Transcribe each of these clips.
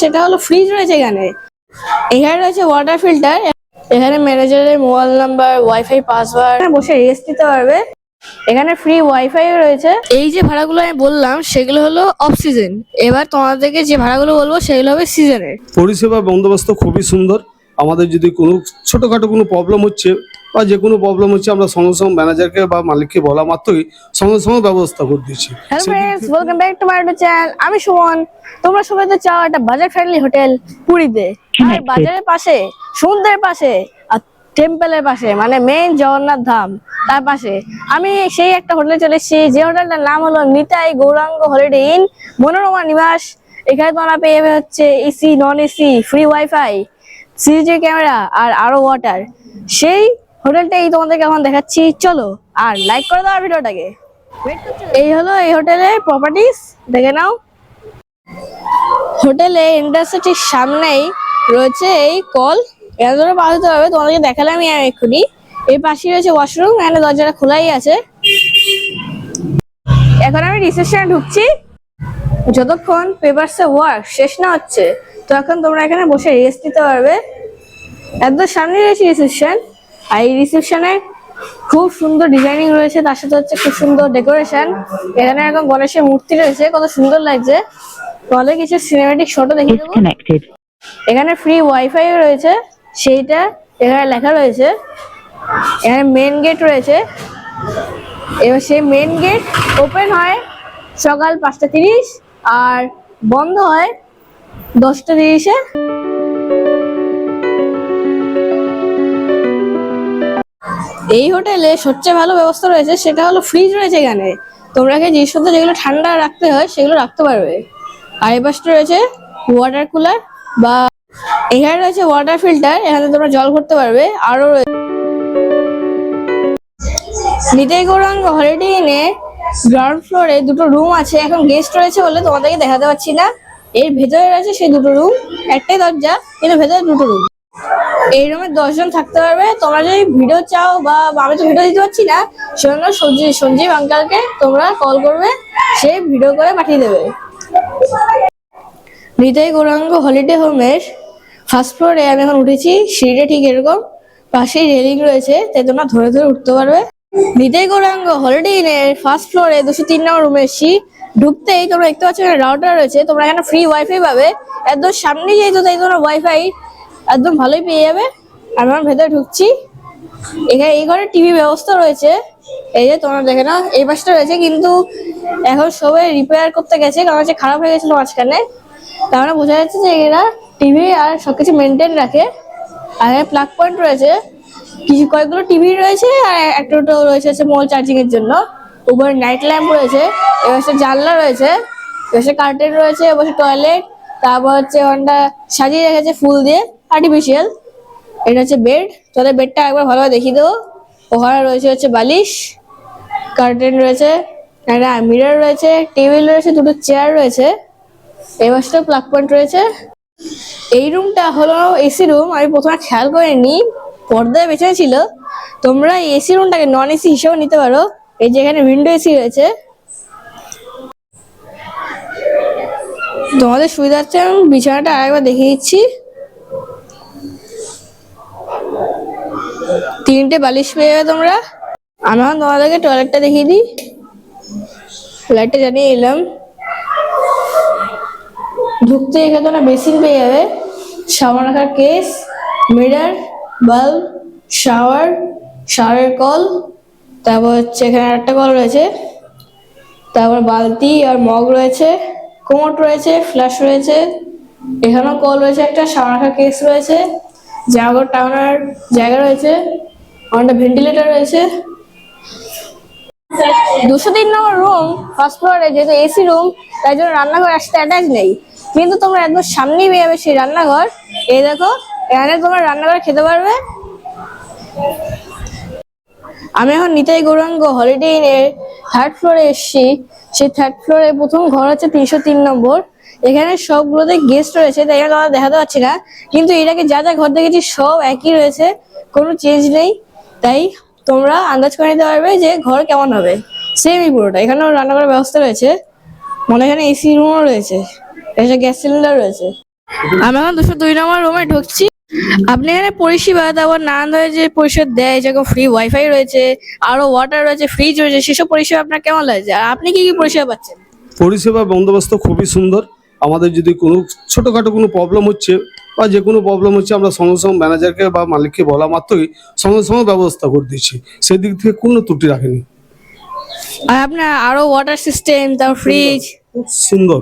সেটা হলো ফ্রিজ রয়েছে এখানে। এখানে রয়েছে ওয়াটার ফিল্টার এখানে ম্যানেজারের মোবাইল নাম্বার ওয়াইফাই পাসওয়ার্ড বসে রেস্ট দিতে পারবে। এখানে ফ্রি ওয়াইফাই রয়েছে। এই যে ভাড়াগুলো আমি বললাম, সেগুলো হলো অফ সিজন এবার তোমাদেরকে যে ভাড়াগুলো বলব, সেগুলো হবে সিজনের পরিষেবা বন্দোবস্ত খুবই সুন্দর। আমাদের যদি কোনো ছোটোখাটো কোনো প্রবলেম হচ্ছে বা যে কোনো প্রবলেম হচ্ছে আমরা সঙ্গে সঙ্গে ম্যানেজারকে বা মালিককে বলা মাত্রই সঙ্গে সঙ্গে ব্যবস্থা করে দিচ্ছি hello friends welcome back to my YouTube channel আমি সুমন। তোমরা সবাই তো চাও একটা বাজার ফ্রেন্ডলি হোটেল পুরীতে আর বাজারের পাশে সমুদ্রের পাশে আর টেম্পলের পাশে মানে মেইন জগন্নাথ ধাম তার পাশে। আমি সেই একটা হোটেলে চলে এসেছি। যে হোটেলটার নাম হলো নিতাই গৌরাঙ্গ হলিডে ইন মনোরমা নিবাস। এখানে তোমরা পেয়ে যাবে হচ্ছে AC non AC free wifi CCTV camera আর আরও ওয়াটার সেই হোটেলটাই তোমাদেরকে এখন দেখাচ্ছি। চলো আর লাইক করে দাও ভিডিওটাকে। এই হলো এই হোটেলের প্রপার্টিস দেখে নাও। হোটেলে এন্ট্রান্সের ঠিক সামনেই রয়েছে এই কল এখানে পাস হতে পারবে তোমাদেরকে দেখালাম আমি এক্ষুনি। এই পাশেই রয়েছে ওয়াশরুম এখানে দরজাটা খোলাই আছে। এখন আমি রিসেপশনে ঢুকছি। যতক্ষণ পেপারসে ওয়ার্ক শেষ না হচ্ছে তো এখন তোমরা এখানে বসে রেস্ট নিতে পারবে। একদম সামনে রয়েছে রিসেপশন আর এই রিসেপশনে খুব সুন্দর ডিজাইনিং রয়েছে তার সাথে হচ্ছে খুব সুন্দর ডেকোরেশন এখানে একদম গণেশের মূর্তি রয়েছে কত সুন্দর লাগছে। তোমাদের কিছু সিনেমেটিক শটও দেখিয়ে দেবো। এখানে ফ্রি ওয়াইফাই রয়েছে সেইটা এখানে লেখা রয়েছে। এখানে মেন গেট রয়েছে। এবার সেই মেন গেট ওপেন হয় সকাল পাঁচটা তিরিশ আর বন্ধ হয় দশটা তিরিশে। এই হোটেলে সবচেয়ে ভালো ব্যবস্থা রয়েছে সেটা হলো ফ্রিজ রয়েছে এখানে। তোমরা কি জিনিসপত্র যেগুলো ঠান্ডা রাখতে হয় সেগুলো রাখতে পারবে। আর এই রয়েছে ওয়াটার কুলার বা এখানে রয়েছে ওয়াটার ফিল্টার এখানে তোমরা জল ভরতে পারবে। আরও রয়েছে নিতাই গৌরাঙ্গ হলিডে ইনে গ্রাউন্ড ফ্লোরে দুটো রুম আছে। এখন গেস্ট রয়েছে বলে তোমাদেরকে দেখাতে পাচ্ছি না। এর ভেতরে রয়েছে সেই দুটো রুম একটাই দরজা, কিন্তু ভেতরে দুটো রুম এই রুমে দশজন থাকতে পারবে। তোমরা যদি ভিডিও চাও বা আমি তো ভিডিও দিতে পারছি না, সেজন্য সঞ্জীব সঞ্জীব আঙ্কালকে তোমরা কল করবে, সে ভিডিও করে পাঠিয়ে দেবে। হৃদয় গৌরাঙ্গ হলিডে হোমের ফার্স্ট ফ্লোরে আমি এখন উঠেছি, সিঁড়িটা ঠিক এরকম, পাশেই রেলিং রয়েছে, তাই তোমরা ধরে ধরে উঠতে পারবে। হৃদয় গৌরাঙ্গ হলিডে ইনের ফার্স্ট ফ্লোরে দুশো তিন নম্বর রুমে এসেছি ঢুকতেই তোমরা দেখতে পাচ্ছ এখানে রাউটার রয়েছে, তোমরা এখানে ফ্রি ওয়াইফাই পাবে। একদম সামনে যেহেতু, তাই তোমরা ওয়াইফাই একদম ভালোই পেয়ে যাবে। আমি এখন ভেতরে ঢুকছি। এখানে এই ঘরে টিভি ব্যবস্থা রয়েছে। এই যে তোমরা দেখে নাও, এই পাশটা রয়েছে কিন্তু এখন সবাই রিপেয়ার করতে গেছে, কারণ হচ্ছে খারাপ হয়ে গেছিল মাঝখানে। তার বোঝা যাচ্ছে যে এরা টিভি আর সবকিছু মেনটেন রাখে। আর প্লাগ পয়েন্ট রয়েছে। কিছু কয়েকগুলো টিভি রয়েছে আর একটা রয়েছে হচ্ছে মোবাইল চার্জিং এর জন্য। উপরে নাইট ল্যাম্প রয়েছে, এবার জানলা রয়েছে, এবার কার্টেন রয়েছে, এবার টয়লেট তারপর হচ্ছে ওখানটা সাজিয়ে রেখেছে ফুল দিয়ে। আর্টিফিশিয়াল এটা হচ্ছে বেড তোদের বেডটা একবার ভালোভাবে দেখিয়ে দেবো। ওখানে রয়েছে, হচ্ছে বালিশ। কার্টেন রয়েছে, একটা মিরর রয়েছে টেবিল রয়েছে, দুটো চেয়ার রয়েছে। এই পাশটা প্লাগ পয়েন্ট রয়েছে। এই রুমটা হলো এসি রুম আমি প্রথমে খেয়াল করিনি, পর্দায় বেছে ছিল। তোমরা এসি রুমটাকে নন এসি হিসেবে নিতে পারো। এই যে এখানে উইন্ডো এসি রয়েছে। তোমাদের সুবিধার্থে আমি বিছানাটা আরেকবার দেখিয়ে দিচ্ছি। তিনটে বালিশ পেয়ে যাবে তোমরা? আমি এখন তোমাদেরকে টয়লেটটা দেখিয়ে দিই। লাইটটা জানিয়ে এলাম ঢুকতে এখানে তোমরা বেসিন পেয়ে যাবে। সাবান রাখার কেস মিরার বাল্ব শাওয়ার শাওয়ারের কল, তারপর হচ্ছে এখানে একটা কল রয়েছে। তারপর বালতি আর মগ রয়েছে, কোমট রয়েছে ফ্ল্যাশ রয়েছে। এখানেও কল রয়েছে, একটা রাখার কেস রয়েছে। জামাকাপড় টাঙানোর জায়গা রয়েছে, অনেকটা ভেন্টিলেটর রয়েছে। দুশো তিন নম্বর রুম ফার্স্ট ফ্লোরে যেহেতু এসি রুম তাই জন্য রান্নাঘর আসতে অ্যাটাচ নেই। কিন্তু তোমরা একদম সামনেই পেয়ে যাবে সেই রান্নাঘর। এই দেখো, এখানে তোমরা রান্নাঘরে খেতে পারবে। আমি এখন নিতাই গৌরাঙ্গ হলিডে ইনের থার্ড ফ্লোরে এসেছি। সেই থার্ড ফ্লোরে প্রথম ঘর হচ্ছে তিনশো তিন নম্বর। এখানে সবগুলোতে গেস্ট রয়েছে, তাই জন্য তোমাদের দেখাতে পারছি না। কিন্তু এটাকে যা যা ঘর দেখেছি সব একই রয়েছে, কোনো চেঞ্জ নেই। তাই তোমরা আন্দাজ করে নিতে পারবে যে ঘর কেমন হবে। সেমই পুরোটা, এখানেও রান্না করার ব্যবস্থা রয়েছে। মনে এখানে এসি রুমও রয়েছে, এখানে গ্যাস সিলিন্ডার রয়েছে। আমি এখন দুশো দুই নম্বর রুমে ঢুকছি। আপনি এখানে পরিষেবা, তারপর নানান ধরনের যে পরিষেবা দেয়, যেরকম ফ্রি ওয়াইফাই রয়েছে, আরও ওয়াটার রয়েছে ফ্রিজ রয়েছে, সেসব পরিষেবা আপনার কেমন লাগছে? আর আপনি কি কি পরিষেবা পাচ্ছেন? পরিষেবা বন্দোবস্ত খুবই সুন্দর। আমাদের যদি কোনো ছোটোখাটো কোনো প্রবলেম হচ্ছে বা যে কোনো প্রবলেম হচ্ছে আমরা সঙ্গে সঙ্গে ম্যানেজারকে বা মালিককে বলা মাত্রই সঙ্গে সঙ্গে ব্যবস্থা করে দিচ্ছি সেদিক থেকে কোনো ত্রুটি রাখেনি। আর আপনার আরও ওয়াটার সিস্টেম তারপর ফ্রিজ খুব সুন্দর।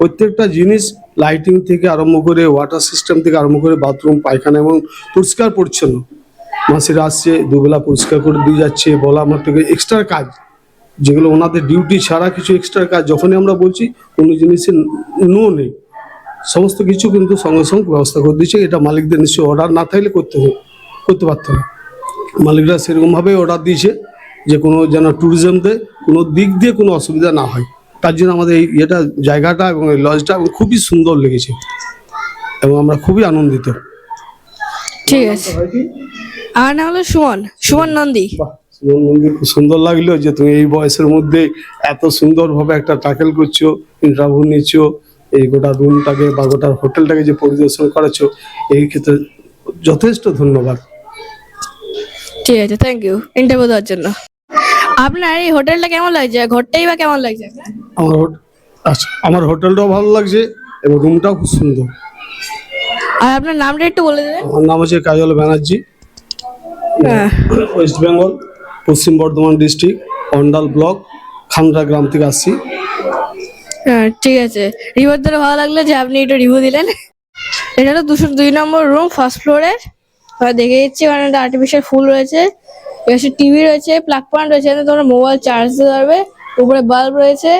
প্রত্যেকটা জিনিস লাইটিং থেকে আরম্ভ করে ওয়াটার সিস্টেম থেকে আরম্ভ করে বাথরুম পায়খানা এবং পরিষ্কার পরিচ্ছন্ন। মাসিরা আসছে দুবেলা পরিষ্কার করে দিয়ে যাচ্ছে বলা আমার থেকে এক্সট্রা কাজ। যেগুলো ওনাদের ডিউটি ছাড়া কিছু এক্সট্রা কাজ যখনই আমরা বলছি কোনো জিনিসের নো নেই। সমস্ত কিছু কিন্তু সঙ্গে সঙ্গে ব্যবস্থা করে দিচ্ছে। এটা মালিকদের নিশ্চয়ই অর্ডার না থাকলে করতে করতে পারতো না। মালিকরা সেরকমভাবেই অর্ডার দিয়েছে যে কোনো যেন ট্যুরিজমতে কোনো দিক দিয়ে কোনো অসুবিধা না হয়। তার জন্য আমাদের এই ইয়েটা জায়গাটা এবং এই লজটা খুবই সুন্দর লেগেছে এবং আমরা খুবই আনন্দিত। ঠিক আছে। আমার নাম হলো সুমন সুমন নন্দী। মন্দির খুব সুন্দর লাগল যে তুমি এই বয়সের মধ্যে এত সুন্দরভাবে একটা টাকেল করছ ইন্টারভিউ নিচ্ছ এই গোটা রুমটাকে বা গোটা হোটেলটাকে যে পরিদর্শন করাচ্ছ এই ক্ষেত্রে যথেষ্ট ধন্যবাদ। ঠিক আছে থ্যাংক ইউ ইন্টারভিউ দেওয়ার জন্য। আপনার এই হোটেলটা কেমন লাগছে? ঘরটাই বা কেমন লাগছে? আমার আচ্ছা আমার হোটেলটাও ভালো লাগছে এবং রুমটাও খুব সুন্দর। আর আপনার নামটা একটু বলে দেবেন। আমার নাম হচ্ছে কাজল ব্যানার্জি। হ্যাঁ। West Bengal Paschim Bardhaman district, Andal block Khanda গ্রাম থেকে আসছি। হ্যাঁ ঠিক আছে। রিভিউ ধরে ভালো লাগল যে আপনি একটু রিভিউ দিলেন। এটা হলো দুশো দুই নম্বর রুম ফার্স্ট ফ্লোরের দেখে দিচ্ছি ওখানে একটা আর্টিফিশিয়াল ফুল রয়েছে। টিভি রয়েছে প্লাগ পয়েন্ট রয়েছে তোমরা মোবাইল চার্জ দিতে পারবে উপরে বাল্ব রয়েছে,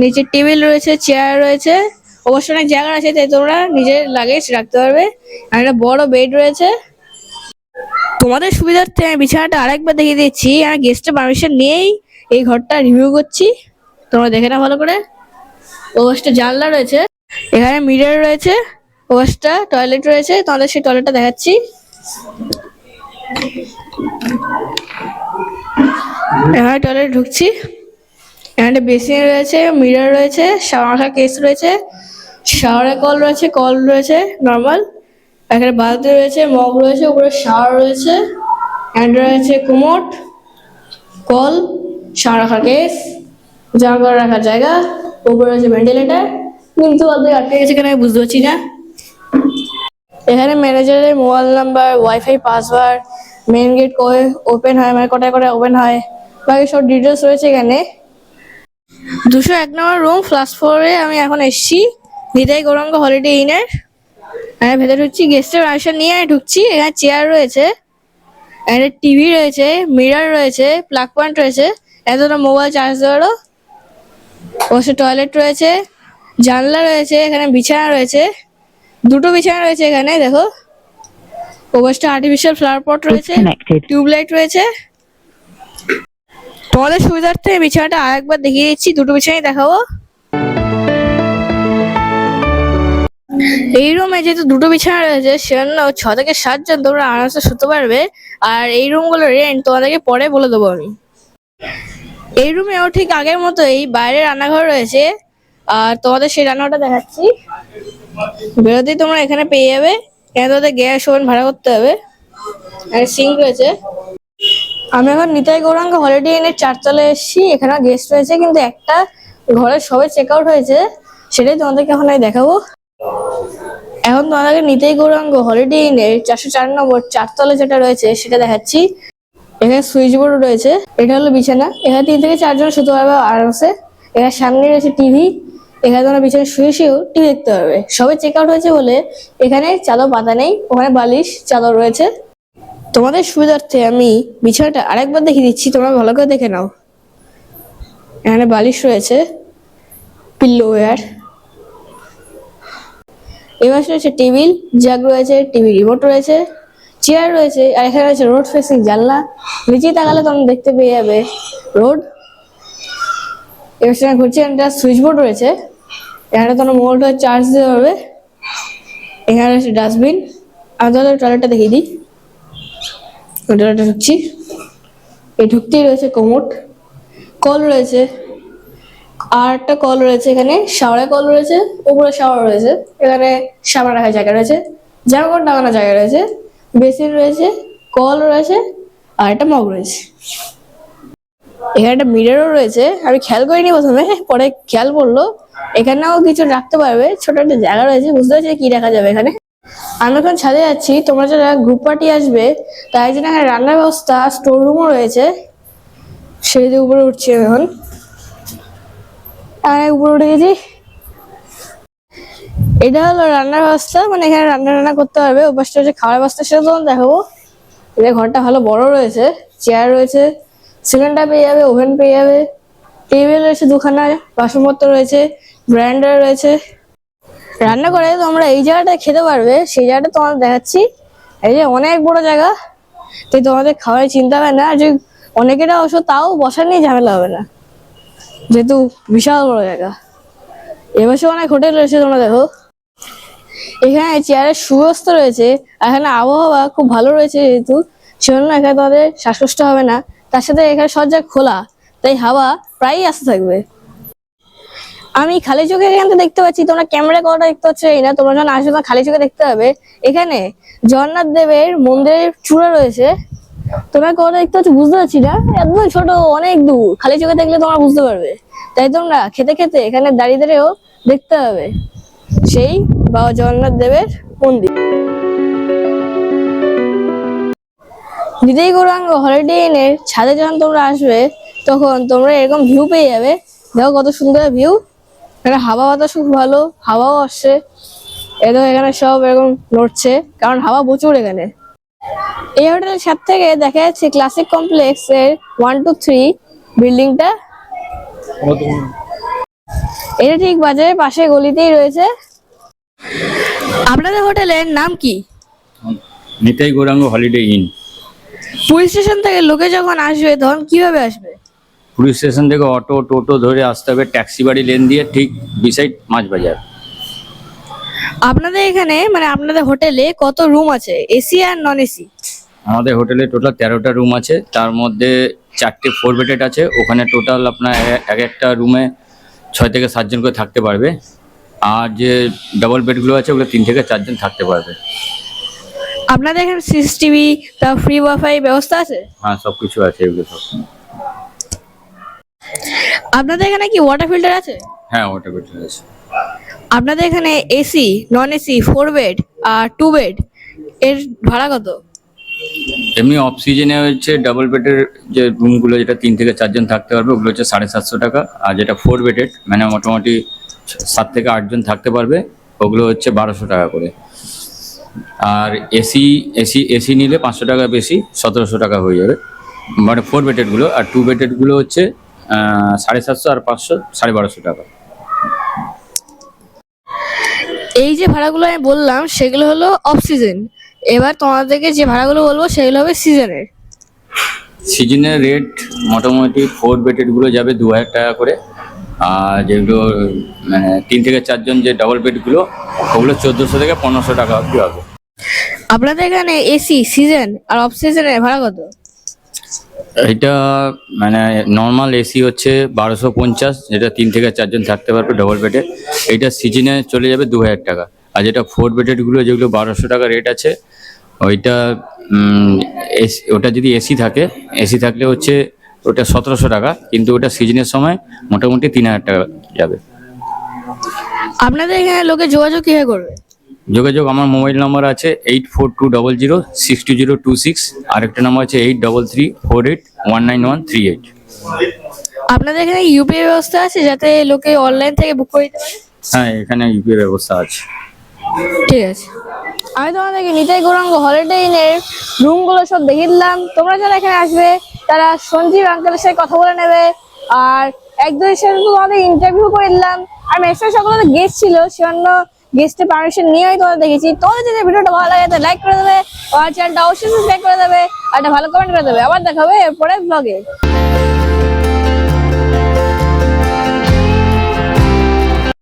নিচে টেবিল রয়েছে চেয়ার রয়েছে। অবশ্য অনেক জায়গা আছে, তাই তোমরা নিজের লাগেজ রাখতে পারবে। আর একটা বড় বেড রয়েছে। তোমাদের সুবিধার্থে আমি বিছানাটা আরেকবার দেখিয়ে দিচ্ছি। আমি গেস্টের পারমিশন নিয়েই এই ঘরটা রিভিউ করছি। তোমরা দেখে না ভালো করে। ও ওভাসটা জানলা রয়েছে। এখানে মিরর রয়েছে। ও ওভাসটা টয়লেট রয়েছে। তোমাদের সেই টয়লেটটা দেখাচ্ছি। এখানে টয়লেট ঢুকছি। এখানে বেসিন রয়েছে মিরর রয়েছে শাওয়ার কেস রয়েছে শাওয়ারের কল রয়েছে কল রয়েছে নর্মাল এখানে বালতি রয়েছে, মগ রয়েছে, উপরে শাওয়ার রয়েছে হ্যান্ড রয়েছে কুমোট, কল শাওয়ার রাখার কেস, জামা কাপড় রাখার জায়গা, উপরে রয়েছে ভেন্টিলেটার কিন্তু অর্ধেক আটকে গেছে কেন আমি বুঝতে পারছি না। এখানে ম্যানেজারের mobile number wifi password main gate কয়ে ওপেন হয় মানে কটায় কটায় ওপেন হয়, বাকি সব ডিটেলস রয়েছে এখানে। দুশো এক নম্বর রুম ফার্স্ট ফ্লোরে আমি এখন এসেছি, নিতাই গৌরাঙ্গ হলিডে ইনের আমি ভেতরে ঢুকছি গেস্টের পারমিশন নিয়ে ঢুকছি এখানে চেয়ার রয়েছে এখানে টিভি রয়েছে মিরর রয়েছে প্লাগ পয়েন্ট রয়েছে এত মোবাইল চার্জ দেওয়ারও অবশ্য টয়লেট রয়েছে জানলা রয়েছে এখানে বিছানা রয়েছে দুটো বিছানা রয়েছে এখানে দেখো। ওভারটা আর্টিফিশিয়াল ফ্লাওয়ার পট রয়েছে টিউবলাইট রয়েছে। তোমাদের সুবিধার্থে বিছানাটা আরেকবার দেখিয়ে দিচ্ছি দুটো বিছানাই দেখাবো। এই রুমে যেহেতু দুটো বিছানা রয়েছে, সেজন্য ছ থেকে সাতজন তোমরা আরামসে শুতে পারবে। আর এই রুমগুলো রেন্ট তোমাদেরকে পরে বলে দেবো আমি। এই রুমেও ঠিক আগের মতোই বাইরে রান্নাঘর রয়েছে। আর তোমাদের সেই রান্নাঘরটা দেখাচ্ছি। বেরোতেই তোমরা এখানে পেয়ে যাবে। এখানে তোমাদের গ্যাস ওভেন ভাড়া করতে হবে। আর সিঙ্ক রয়েছে। আমি এখন নিতাই গৌরাঙ্গ হলিডে ইনের চারতলায় এসেছি। এখানে গেস্ট রয়েছে, কিন্তু একটা ঘরে সবাই চেক আউট হয়েছে। সেটাই তোমাদেরকে এখন আমি দেখাবো। এখন তোমাদেরকে নিতেই গৌরাঙ্গ হলিডে ইনের চারশো চার নম্বর চারতলা যেটা রয়েছে, সেটা দেখাচ্ছি। এখানে সুইচ বোর্ড রয়েছে, এটা হলো বিছানা। এখানে তিন থেকে চারজন শুতে পারবে আরামসে। এখানে সামনে রয়েছে টিভি এখানে তোমরা বিছানায় শুয়ে শুয়েও টিভি দেখতে পারবে সবে চেক আউট হয়েছে বলে এখানে চাদর পাতা নেই, ওখানে বালিশ, চাদর রয়েছে। তোমাদের সুবিধার্থে আমি বিছানাটা আরেকবার দেখিয়ে দিচ্ছি, তোমরা ভালো করে দেখে নাও। এখানে বালিশ রয়েছে পিল্লো ওয়্যার এবার রয়েছে টেবিল, জাগ রয়েছে টিভি রিমোট রয়েছে চেয়ার রয়েছে, আর এখানে রয়েছে রোড ফেসিং জানলা। নিচেই তাকালে তোমরা দেখতে পেয়ে যাবে রোড এবার সেখানে ঘুরছে একটা সুইচ বোর্ড রয়েছে। এখানে তোমরা মোবাইলটা চার্জ দিতে পারবে এখানে রয়েছে ডাস্টবিন আমি তাহলে টয়লেটটা দেখিয়ে দিই। টয়লেটটা ঢুকছি এই ঢুকতেই রয়েছে কোমোট কল রয়েছে। আর একটা কল রয়েছে এখানে শাওয়ারে কল রয়েছে, উপরে শাওয়ার রয়েছে। এখানে সাবান রাখার জায়গা রয়েছে জামা কাপড় টাঙানোর জায়গা রয়েছে বেসিন রয়েছে কল রয়েছে, আর একটা মগ রয়েছে। এখানে একটা মিররও রয়েছে, আমি খেয়াল করিনি প্রথমে, পরে খেয়াল পড়ল। এখানেও কিছু রাখতে পারবে, ছোট একটা জায়গা রয়েছে, বুঝতে পারছি কি রাখা যাবে এখানে। আমি এখন ছাদে যাচ্ছি, তোমরা যারা গ্রুপ পার্টি আসবে, তাই জন্য এখানে রান্নার ব্যবস্থা স্টোর রুমও রয়েছে। সিঁড়িতে উপরে উঠছি এখন। আর উপরে উঠে গেছি। এটা হলো রান্নার ব্যবস্থা মানে এখানে রান্না রান্না করতে পারবে ওপাশটা হচ্ছে খাওয়ার ব্যবস্থা, সেটা তোমার দেখাবো। এদের ঘরটা ভালো বড় রয়েছে, চেয়ার রয়েছে সিলিন্ডার পেয়ে যাবে, ওভেন পেয়ে যাবে, টেবিল রয়েছে দুখানা, বাসনপত্র রয়েছে ব্র্যান্ডার রয়েছে। রান্না করে তোমরা এই জায়গাটা খেতে পারবে, সেই জায়গাটা তোমাদের দেখাচ্ছি। এই যে অনেক বড় জায়গা, তাই তোমাদের খাবারের চিন্তা হবে না। আর যদি অনেকেরা অবশ্য তাও বসার নিয়ে ঝামেলা হবে না। যেহেতু বিশাল বড় জায়গা। এবার অনেক হোটেল রয়েছে, তোমরা দেখো। এখানে চেয়ারের সুব্যবস্থা রয়েছে এখানে আবহাওয়া খুব ভালো রয়েছে যেহেতু। সেজন্য এখানে তোমাদের শ্বাসকষ্ট হবে না। তার সাথে এখানে জায়গা খোলা, তাই হাওয়া প্রায়ই আসতে থাকবে। আমি খালি চোখে এখান দেখতে পাচ্ছি, তোমরা ক্যামেরা কটা দেখতে পাচ্ছ এই না, তোমরা যখন আসবে খালি চোখে দেখতে হবে এখানে জগন্নাথ দেবের মন্দিরের চূড়া রয়েছে। তোমরা কটা দেখতে পাচ্ছ বুঝতে পারছি না। একদম ছোট, অনেক দূর। খালি চোখে দেখলে তোমরা বুঝতে পারবে। তাই তোমরা খেতে খেতে এখানে দাঁড়িয়ে দাঁড়িয়েও দেখতে হবে সেই বাবা জগন্নাথ দেবের মন্দির। দিদি গৌরাঙ্গ হলিডে ইনের ছাদে যখন তোমরা আসবে, তখন তোমরা এরকম ভিউ পেয়ে যাবে। দেখো কত সুন্দর ভিউ এখানে হাওয়া বাতাস খুব ভালো, হাওয়াও আসছে। এদের এখানে সব এরকম নড়ছে, কারণ হাওয়া প্রচুর এখানে। এই হোটেলের ছাদ থেকে দেখা যাচ্ছে ক্লাসিক কমপ্লেক্স এর ওয়ান টু থ্রি বিল্ডিংটা এটা ঠিক বাজারের পাশে গলিতেই রয়েছে। আপনাদের হোটেলের নাম কি? Nitai Gauranga Holiday Inn. Police station থেকে লোকে যখন আসবে তখন কীভাবে আসবে? পুলিশ স্টেশন থেকে অটো টোটো ধরে আসতে হবে ট্যাক্সি বাড়ি লেন দিয়ে ঠিক বিসাইড মাছ বাজার। আপনাদের এখানে মানে আপনাদের হোটেলে কত রুম আছে? এসি আর নন এসি আমাদের হোটেলে টোটাল তেরোটা রুম আছে। তার মধ্যে চারটে ফোর বেডেড আছে। ওখানে টোটাল আপনার এক একটা রুমে ছয় থেকে সাতজন করে থাকতে পারবে। আর যে ডাবল বেডগুলো আছে ওগুলো তিন থেকে চারজন থাকতে পারবে। আপনাদের এখানে সিসিটিভি তা ফ্রি ওয়াইফাই ব্যবস্থা আছে? হ্যাঁ সব কিছু আছে এগুলো সব। আপনাদের এখানে কি ওয়াটার ফিল্টার আছে? হ্যাঁ ওয়াটার ফিল্টার আছে। আপনাদের এখানে AC non AC four bed আর টু বেড এর ভাড়া কত? এমনি অফ সিজনে হচ্ছে ডাবল বেডের যে রুমগুলো যেটা তিন থেকে চারজন থাকতে পারবে, ওগুলো হচ্ছে সাড়ে সাতশো টাকা। আর যেটা ফোর বেডেড মানে মোটামুটি সাত থেকে আটজন থাকতে পারবে, ওগুলো হচ্ছে বারোশো টাকা করে। আর এসি এসি এসি নিলে পাঁচশো টাকা বেশি, সতেরোশো টাকা হয়ে যাবে। মানে ফোর বেডেডগুলো আর টু বেডেডগুলো হচ্ছে সাড়ে সাতশো আর পাঁচশো, সাড়ে বারোশো টাকা। এই যে ভাড়াগুলো আমি বললাম সেগুলো হলো অফ সিজন এবার তোমাদেরকে যে ভাড়াগুলো বলব সেগুলো হবে সিজনের সিজনের রেট মোটামুটি ফোর বেডেডগুলো যাবে দু হাজার টাকা করে। আর যেগুলো মানে তিন থেকে চারজন যে ডাবল বেডগুলো ওগুলো চোদ্দোশো থেকে পনেরোশো টাকা অবধি হবে। আপনাদের এখানে এসি সিজন আর অফ সিজনের ভাড়া কত? এটা মানে নর্মাল এসি হচ্ছে বারোশো পঞ্চাশ, যেটা তিন থেকে চারজন থাকতে পারবে ডবল বেডে এইটা সিজনে চলে যাবে দু হাজার টাকা। আর যেটা ফোর বেডেডগুলো যেগুলো বারোশো টাকা রেট আছে, ওইটা ওটা যদি এসি থাকে এসি থাকলে হচ্ছে ওটা সতেরোশো টাকা, কিন্তু ওটা সিজনের সময় মোটামুটি তিন হাজার টাকা যাবে। আপনাদের এখানে লোকে যোগাযোগ কীভাবে করবে? যোগাযোগ আমার মোবাইল নাম্বার আছে eight four two double zero six two zero two six. আরেকটা নাম্বার আছে eight double three four eight one nine one three eight. আপনাদের এখানে ইউপিআই ব্যবস্থা আছে যাতে লোকে অনলাইন থেকে বুক করে দিতে পারে? হ্যাঁ এখানে ইউপিআই ব্যবস্থা আছে। ঠিক আছে। আমি তোমাদেরকে নিতাই গৌরাঙ্গ হলিডে ইনের রুমগুলো সব দেখিয়ে দিলাম। তোমরা যারা এখানে আসবে তারা সঞ্জীব আঙ্কেলের সাথে কথা বলে নেবে। আর একজনের সাথে তোমাদের ইন্টারভিউ করে দিলাম। আর মেসেজ সকলে গেস্ট ছিল সেজন্য গেস্টের পারমিশন নিয়েই তোমাদের দেখেছি তোমাদের যদি ভিডিওটা ভালো লাগে তো লাইক করে দেবে আর চ্যানেলটা অবশ্যই সাবস্ক্রাইব করে দেবে, আর একটা ভালো কমেন্ট করে দেবে। আবার দেখাবে এরপরে ব্লগে